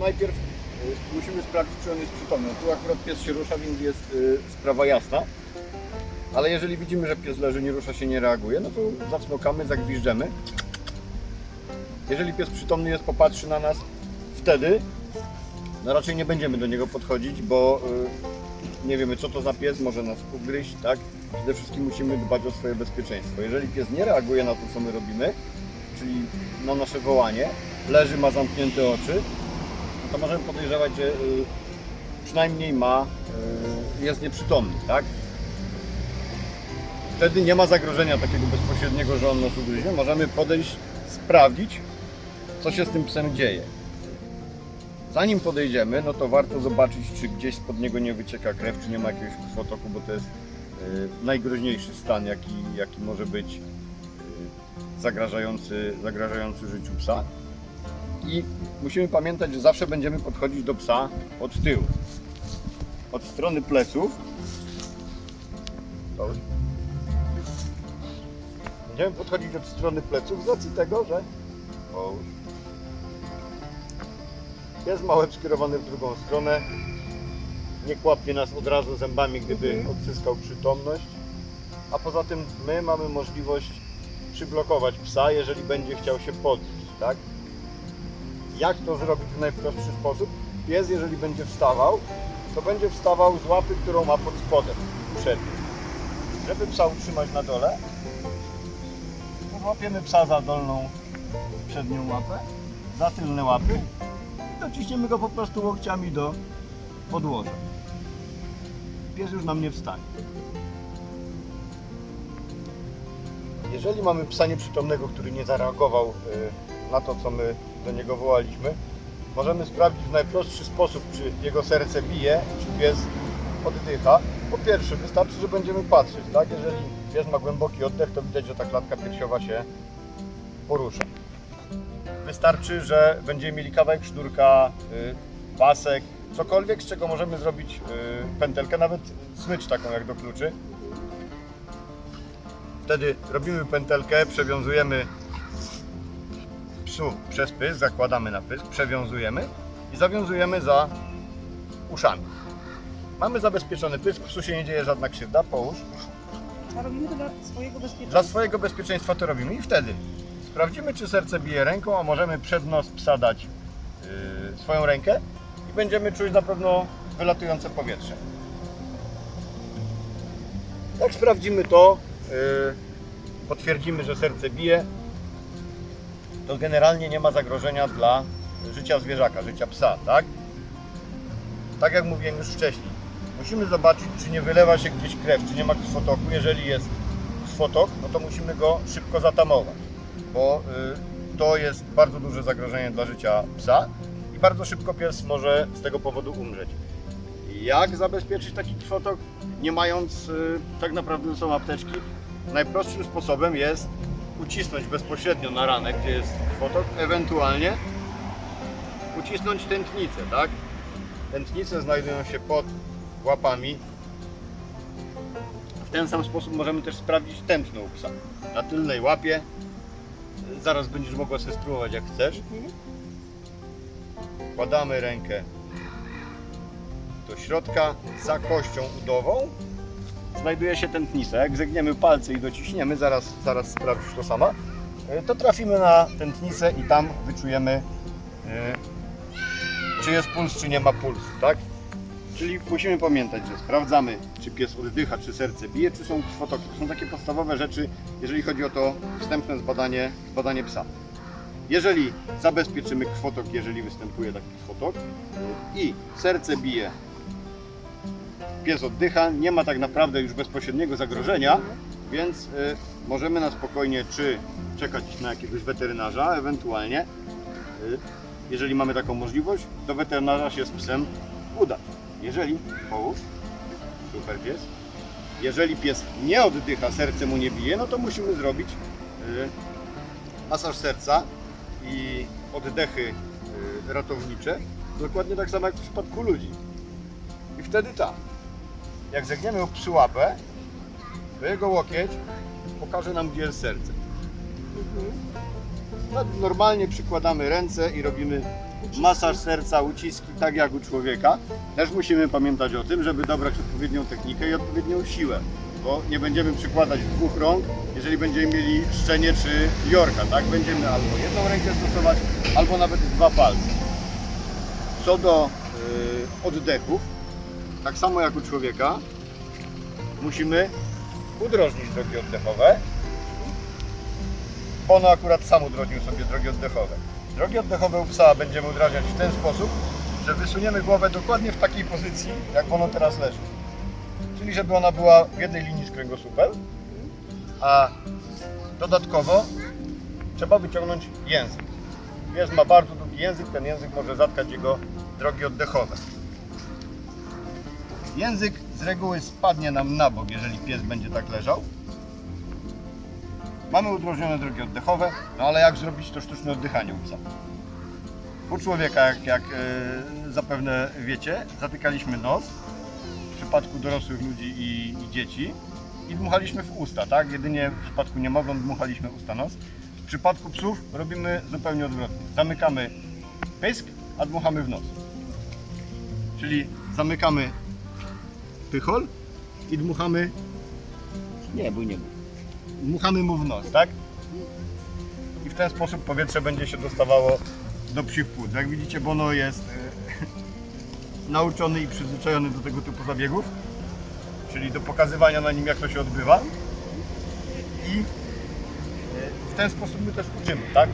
najpierw y, musimy sprawdzić, czy on jest przytomny. Tu akurat pies się rusza, więc jest y, sprawa jasna. Ale jeżeli widzimy, że pies leży, nie rusza się, nie reaguje, no to zacmokamy, zagwiżdżemy. Jeżeli pies przytomny jest, popatrzy na nas, wtedy no raczej nie będziemy do niego podchodzić, bo y, nie wiemy co to za pies, może nas ugryźć, tak? Przede wszystkim musimy dbać o swoje bezpieczeństwo. Jeżeli pies nie reaguje na to, co my robimy, czyli na nasze wołanie, leży, ma zamknięte oczy, to możemy podejrzewać, że y, przynajmniej ma, y, jest nieprzytomny, tak? Wtedy nie ma zagrożenia takiego bezpośredniego, że on nas ugryzie. Możemy podejść, sprawdzić, co się z tym psem dzieje. Zanim podejdziemy, no to warto zobaczyć, czy gdzieś spod niego nie wycieka krew, czy nie ma jakiegoś krwotoku, bo to jest y, najgroźniejszy stan, jaki, jaki może być zagrażający, zagrażający życiu psa. I musimy pamiętać, że zawsze będziemy podchodzić do psa od tyłu. Od strony pleców. Będziemy podchodzić od strony pleców z racji tego, że. Jest małe skierowany w drugą stronę. Nie kłapie nas od razu zębami, gdyby odzyskał przytomność. A poza tym my mamy możliwość przyblokować psa, jeżeli będzie chciał się podnieść, tak? Jak to zrobić w najprostszy sposób? Pies, jeżeli będzie wstawał, to będzie wstawał z łapy, którą ma pod spodem, przedniej. Żeby psa utrzymać na dole, łapiemy psa za dolną przednią łapę, za tylne łapy i dociśniemy go po prostu łokciami do podłoża. Pies już nam nie wstanie. Jeżeli mamy psa nieprzytomnego, który nie zareagował y, na to, co my do niego wołaliśmy, możemy sprawdzić w najprostszy sposób, czy jego serce bije, czy pies oddycha. Po pierwsze, wystarczy, że będziemy patrzeć, tak? Jeżeli pies ma głęboki oddech, to widać, że ta klatka piersiowa się porusza. Wystarczy, że będziemy mieli kawałek sznurka, y, pasek, cokolwiek, z czego możemy zrobić y, pętelkę, nawet smycz taką jak do kluczy. Wtedy robimy pętelkę, przewiązujemy psu przez pysk, zakładamy na pysk, przewiązujemy i zawiązujemy za uszami. Mamy zabezpieczony pysk, psu się nie dzieje żadna krzywda, połóż. A robimy to dla swojego Dla bezpieczeństwa. swojego bezpieczeństwa to robimy i wtedy sprawdzimy, czy serce bije ręką, a możemy przed nos psa dać yy, swoją rękę i będziemy czuć na pewno wylatujące powietrze. Jak sprawdzimy to, yy, potwierdzimy, że serce bije, to generalnie nie ma zagrożenia dla życia zwierzaka, życia psa, tak? Tak jak mówiłem już wcześniej, musimy zobaczyć, czy nie wylewa się gdzieś krew, czy nie ma krwotoku. Jeżeli jest krwotok, no to musimy go szybko zatamować, bo y, to jest bardzo duże zagrożenie dla życia psa i bardzo szybko pies może z tego powodu umrzeć. Jak zabezpieczyć taki krwotok, nie mając y, tak naprawdę są apteczki? Najprostszym sposobem jest ucisnąć bezpośrednio na ranę, gdzie jest krwotok, ewentualnie ucisnąć tętnicę, tak? Tętnice znajdują się pod łapami. W ten sam sposób możemy też sprawdzić tętno u psa. Na tylnej łapie. Zaraz będziesz mogła sobie spróbować jak chcesz. Wkładamy rękę do środka za kością udową. Znajduje się tętnica. Jak zegniemy palce i dociśniemy, zaraz, zaraz sprawdzisz to sama, y, to trafimy na tętnicę i tam wyczujemy y, czy jest puls, czy nie ma pulsu, tak? Czyli musimy pamiętać, że sprawdzamy, czy pies oddycha, czy serce bije, czy są krwotoki. To są takie podstawowe rzeczy, jeżeli chodzi o to wstępne zbadanie, zbadanie psa. Jeżeli zabezpieczymy krwotok, jeżeli występuje taki krwotok i serce bije, pies oddycha, nie ma tak naprawdę już bezpośredniego zagrożenia, więc y, możemy na spokojnie czy czekać na jakiegoś weterynarza, ewentualnie, y, jeżeli mamy taką możliwość, do weterynarza się z psem udać. Jeżeli, połóż, super pies, jeżeli pies nie oddycha, serce mu nie bije, no to musimy zrobić y, masaż serca i oddechy ratownicze, dokładnie tak samo jak w przypadku ludzi. I wtedy tak, jak zegniemy przy łapę, to jego łokieć pokaże nam, gdzie jest serce. Mhm. No, Normalnie przykładamy ręce i robimy masaż serca, uciski, tak jak u człowieka. Też musimy pamiętać o tym, żeby dobrać odpowiednią technikę i odpowiednią siłę, bo nie będziemy przykładać dwóch rąk, jeżeli będziemy mieli szczenie czy jorka, tak? Będziemy albo jedną rękę stosować, albo nawet dwa palce. Co do y, oddechów, tak samo jak u człowieka, musimy udrożnić drogi oddechowe. Ono akurat sam udrożnił sobie drogi oddechowe. Drogi oddechowe u psa będziemy udrażniać w ten sposób, że wysuniemy głowę dokładnie w takiej pozycji, jak ono teraz leży. Czyli żeby ona była w jednej linii z kręgosłupem, a dodatkowo trzeba wyciągnąć język. Pies ma bardzo długi język, ten język może zatkać jego drogi oddechowe. Język z reguły spadnie nam na bok, jeżeli pies będzie tak leżał. Mamy udrożnione drogi oddechowe, no ale jak zrobić to sztuczne oddychanie u psa? U człowieka, jak, jak e, zapewne wiecie, zatykaliśmy nos, w przypadku dorosłych ludzi i, i dzieci i dmuchaliśmy w usta, tak? Jedynie w przypadku niemowląt dmuchaliśmy usta, nos. W przypadku psów robimy zupełnie odwrotnie. Zamykamy pysk, a dmuchamy w nos. Czyli zamykamy pychol i dmuchamy, Nie bój, nie bój. dmuchamy mu w nos, tak? I w ten sposób powietrze będzie się dostawało do psich płuc. Jak widzicie, Bono jest e, nauczony i przyzwyczajony do tego typu zabiegów, czyli do pokazywania na nim, jak to się odbywa. I e, w ten sposób my też uczymy, tak?